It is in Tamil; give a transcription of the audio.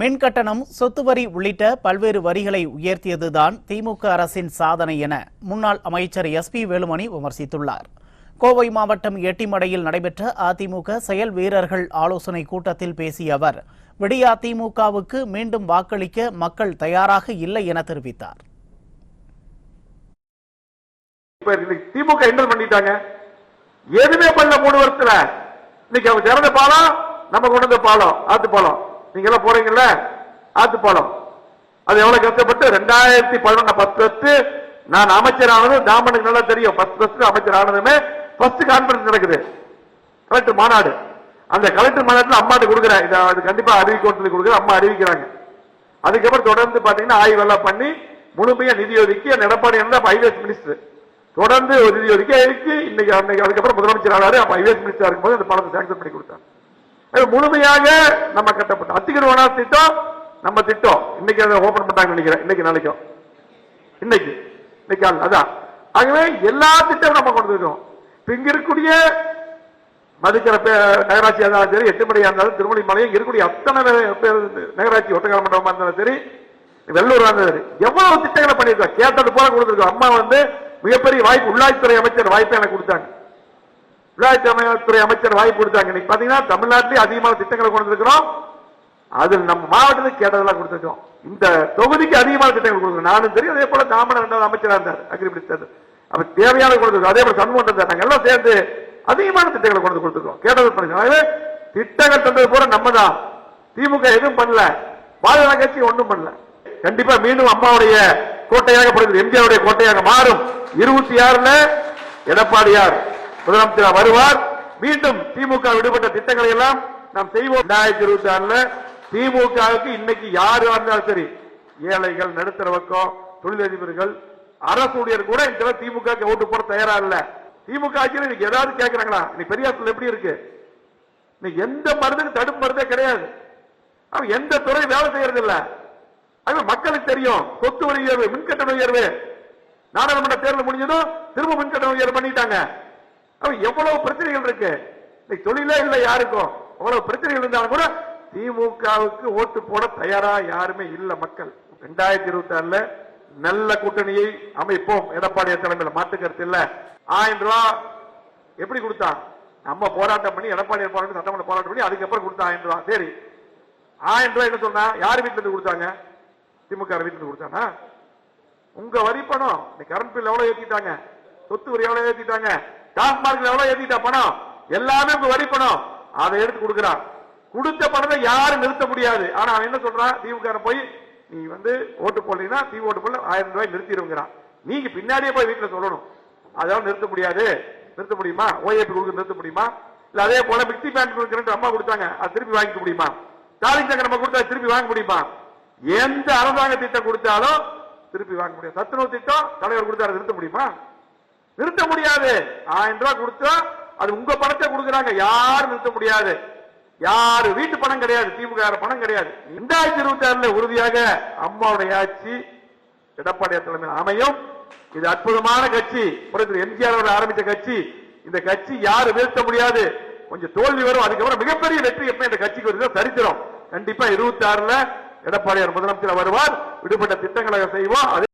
மின் கட்டணம் சொத்து வரி உள்ளிட்ட பல்வேறு வரிகளை உயர்த்தியதுதான் திமுக அரசின் சாதனை என முன்னாள் அமைச்சர் எஸ் பி வேலுமணி விமர்சித்துள்ளார். கோவை மாவட்டம் எட்டிமடையில் நடைபெற்ற அதிமுக செயல் வீரர்கள் ஆலோசனை கூட்டத்தில் பேசிய அவர் விடியா திமுகவுக்கு மீண்டும் வாக்களிக்க மக்கள் தயாராக இல்லை என தெரிவித்தார். திமுக என்ன பண்ணிட்டாங்க. எதுவுமே பண்ண மூணு வருஷத்துல. இன்னைக்கு அவங்க திறந்த பாலம் நம்ம கொண்டு பாலம் ஆத்து பாலம். நீங்க எல்லாம் போறீங்கல்ல? ஆத்து அது எவ்வளவு கஷ்டப்பட்டு? ரெண்டாயிரத்தி பதினொன்னு பத்து வருஷத்து நான் அமைச்சர் ஆனது தாமனுக்கு நல்லா தெரியும். பத்து வருஷத்துக்கு அமைச்சர் ஆனதுமே ஃபர்ஸ்ட் கான்பரன்ஸ் நடக்குது. கலெக்டர் மாநாடு. அந்த கலெக்டர் மாநாட்டில் அம்மாட்டு கொடுக்குறேன். இதை அது கண்டிப்பா அறிவிக்கணும்னு சொல்லி கொடுக்குற அம்மா அறிவிக்கிறாங்க. அதுக்கப்புறம் தொடர்ந்து பாத்தீங்கன்னா ஆய்வெல்லாம் பண்ணி முழுமையா நிதி ஒதுக்கி அந்த எடப்பாடி ஹைவேஸ் மினிஸ்டர் தொடர்ந்து ஒரு நிதி ஒதுக்கி இருக்கு இன்னைக்கு அன்னைக்கு அதுக்கப்புறம் முதலமைச்சர் ஆனாரு. அப்ப ஹைவேஸ் மினிஸ்டர் இருக்கும்போது அந்த பணத்தை சாங்ஷன் பண்ணி கொடுத்தாங்க முழுமையாக நம்ம கட்டப்பட்டோம். அத்திகர் திட்டம் நம்ம திட்டம். இன்னைக்கு அதை ஓபன் பண்ணாங்க நினைக்கிறேன். இன்னைக்கு நாளைக்கும். இன்னைக்கு. இன்னைக்கு அதான். ஆகவே எல்லா திட்டமும் நம்ம கொண்டு இருக்கோம் இங்க இருக்கக்கூடிய மதுக்கிற நகராட்சியாக இருந்தாலும் சரி எட்டுமடையா இருந்தாலும் திருமலை மலையும் இருக்கக்கூடிய அத்தனை பேர் நகராட்சி ஒட்டக்கால மண்டபமாக இருந்தாலும் சரி வெள்ளூராக இருந்தாலும் சரி எவ்வளவு திட்டங்களை பண்ணியிருக்கோம். கேட்டது போல கொடுத்துருக்கோம். அம்மா வந்து மிகப்பெரிய வாய்ப்பு உள்ளாட்சித்துறை அமைச்சர் வாய்ப்பை எனக்கு கொடுத்தாங்க. உள்ளாட்சித்துறை அமைச்சர் வாய்ப்பு கொடுத்தாங்க. இன்னைக்கு பாத்தீங்கன்னா தமிழ்நாட்டிலேயே அதிகமான திட்டங்களை கொண்டு வந்திருக்கிறோம். அதில் நம்ம மாவட்டத்துக்கு கேட்டதெல்லாம் கொடுத்துருக்கோம். இந்த தொகுதிக்கு அதிகமான திட்டங்கள் கொடுக்குறோம் நானும் தெரியும் அதே போல தாமன ரெண்டாவது அமைச்சராக இருந்தார் அக்ரி அப்ப தேவையான கொடுத்துருக்கோம் அதே போல சண்முகம் இருந்தார் நாங்கள் எல்லாம் சேர்ந்து அதிகமான திட்டங்களை கொண்டு கொடுத்துருக்கோம். கேட்டது பண்ணுங்க திட்டங்கள் தந்தது பூரா நம்ம தான் திமுக எதுவும் பண்ணல. பாஜக கட்சி ஒன்றும் பண்ணல. கண்டிப்பா மீண்டும் அம்மாவுடைய கோட்டையாக பிறகு எம்ஜிஆருடைய கோட்டையாக மாறும். இருபத்தி ஆறுல எடப்பாடியார் முதலமைச்சர் வருவார். மீண்டும் திமுக விடுபட்ட திட்டங்களை எல்லாம் நாம் செய்வோம். ரெண்டாயிரத்தி இருபத்தி ஆறுல திமுகவுக்கு இன்னைக்கு யாரு வந்தாலும் சரி ஏழைகள் நடுத்தர பக்கம் தொழிலதிபர்கள் அரசு ஊழியர் கூட இந்த திமுக ஓட்டு போட தயாரா இல்ல. திமுக ஆட்சியில் இன்னைக்கு ஏதாவது கேட்கிறாங்களா இன்னைக்கு பெரியாத்துல எப்படி இருக்கு? இன்னைக்கு எந்த மருந்துக்கு தடுப்பு மருந்தே கிடையாது. அவன் எந்த துறை வேலை செய்யறது இல்ல. அது மக்களுக்கு தெரியும். சொத்து வரி உயர்வு மின்கட்டண உயர்வு. நாடாளுமன்ற தேர்தல் முடிஞ்சதும் திரும்ப மின்கட்டண உயர்வு பண்ணிட்டாங்க. எவ்வளவு பிரச்சனைகள் இருக்கு? இன்னைக்கு தொழிலே இல்லை யாருக்கும். அவ்வளவு பிரச்சனைகள் இருந்தாலும் கூட திமுகவுக்கு ஓட்டு போட தயாரா யாருமே இல்லை மக்கள். ரெண்டாயிரத்தி இருபத்தி ஆறுல நல்ல கூட்டணியை அமைப்போம். எடப்பாடி தலைமையில் மாற்று கருத்து இல்ல. ஆயிரம் ரூபாய் எப்படி கொடுத்தான்? நம்ம போராட்டம் பண்ணி எடப்பாடி போராட்டம் சட்டமன்ற போராட்டம் பண்ணி அதுக்கப்புறம் கொடுத்தா ஆயிரம் ரூபாய் சரி. ஆயிரம் ரூபாய் என்ன சொன்னா? யார் வீட்டுல இருந்து கொடுத்தாங்க? திமுக வீட்டுல இருந்து கொடுத்தானா? உங்க வரி பணம். கரண்ட் பில் எவ்வளவு ஏத்திட்டாங்க? சொத்து வரி எவ்வளவு ஏத்திட்டாங்க? டாஸ்மார்க்ல எவ்வளவு ஏத்திட்டா பணம்? எல்லாமே உங்க வரி பணம். அதை எடுத்து கொடுக்குறான். கொடுத்த பணத்தை யாரும் நிறுத்த முடியாது. ஆனா அவன் என்ன சொல்றான்? திமுக போய் நீ வந்து ஓட்டு போடலைன்னா தீவு ஓட்டு போடல ஆயிரம் ரூபாய் நிறுத்திடுங்கிறான். நீங்க பின்னாடியே போய் வீட்டுல சொல்லணும். அதெல்லாம் நிறுத்த முடியாது. நிறுத்த முடியுமா? ஓஏபி கொடுக்க நிறுத்த முடியுமா? இல்ல அதே போல மிக்சி பேண்ட் கொடுக்கிறேன் அம்மா கொடுத்தாங்க. அது திருப்பி வாங்கிக்க முடியுமா? ஸ்டாலின் சங்கர் நம்ம கொடுத்தா திருப்பி வாங்க முடியுமா? எந்த அரசாங்க திட்டம் கொடுத்தாலும் திருப்பி வாங்க முடியாது. சத்துணவு திட்டம் தலைவர் கொடுத்தாரு நிறுத்த முடியுமா? நிறுத்த முடியாது. ஆயிரம் ரூபாய் கொடுத்தா அது உங்க பணத்தை கொடுக்குறாங்க. யாரும் நிறுத்த முடியாது. யாரு வீட்டு பணம் கிடையாது திமுக பணம் கிடையாது. ரெண்டாயிரத்தி இருபத்தி ஆறுல உறுதியாக அம்மாவுடைய ஆட்சி எடப்பாடி தலைமையில் அமையும். இது அற்புதமான கட்சி. எம்ஜிஆர் அவர்கள் ஆரம்பித்த கட்சி. இந்த கட்சி யாரு வீழ்த்த முடியாது. கொஞ்சம் தோல்வி வரும். அதுக்கப்புறம் மிகப்பெரிய வெற்றி எப்ப இந்த கட்சிக்கு வருதோ. சரித்திரம். கண்டிப்பா இருபத்தி ஆறுல எடப்பாடியார் முதலமைச்சர் வருவார். விடுபட்ட திட்டங்களை செய்வோம்.